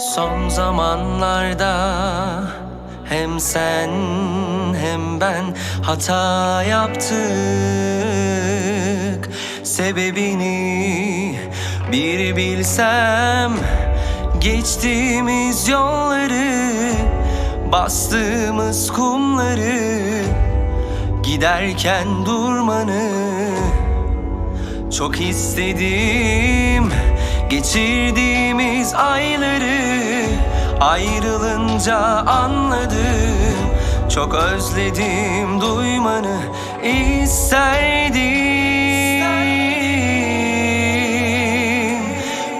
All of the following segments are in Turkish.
Son zamanlarda hem sen hem ben hata yaptık. Sebebini bir bilsem Geçtiğimiz yolları Bastığımız kumları Giderken durmanı çok istedim geçirdiğimiz ayları Ayrılınca anladım. Çok özledim duymanı isterdim.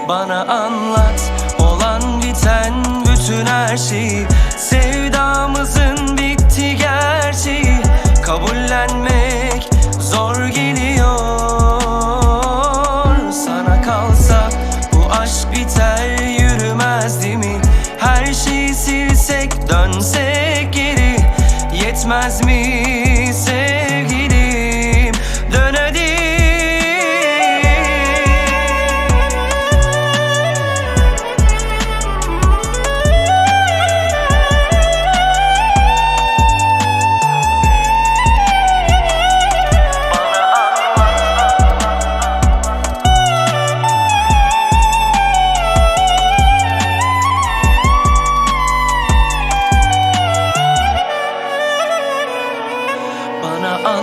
Bana anlat olan biten bütün her şeyi Sevdamızın bitti gerçeği Kabullenmek zor geliyor. Sana kalsa aşk biter yürümez değil mi? Her şeyi silsek dönsek geri Yetmez mi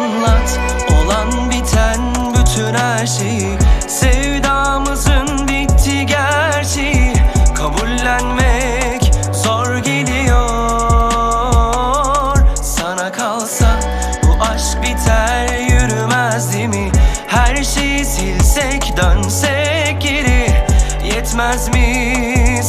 anlat. Olan biten bütün her şeyi Sevdamızın bitti gerçeği Kabullenmek zor geliyor. Sana kalsa bu aşk biter yürümez değil mi? Her şeyi silsek dönsek geri. Yetmez mi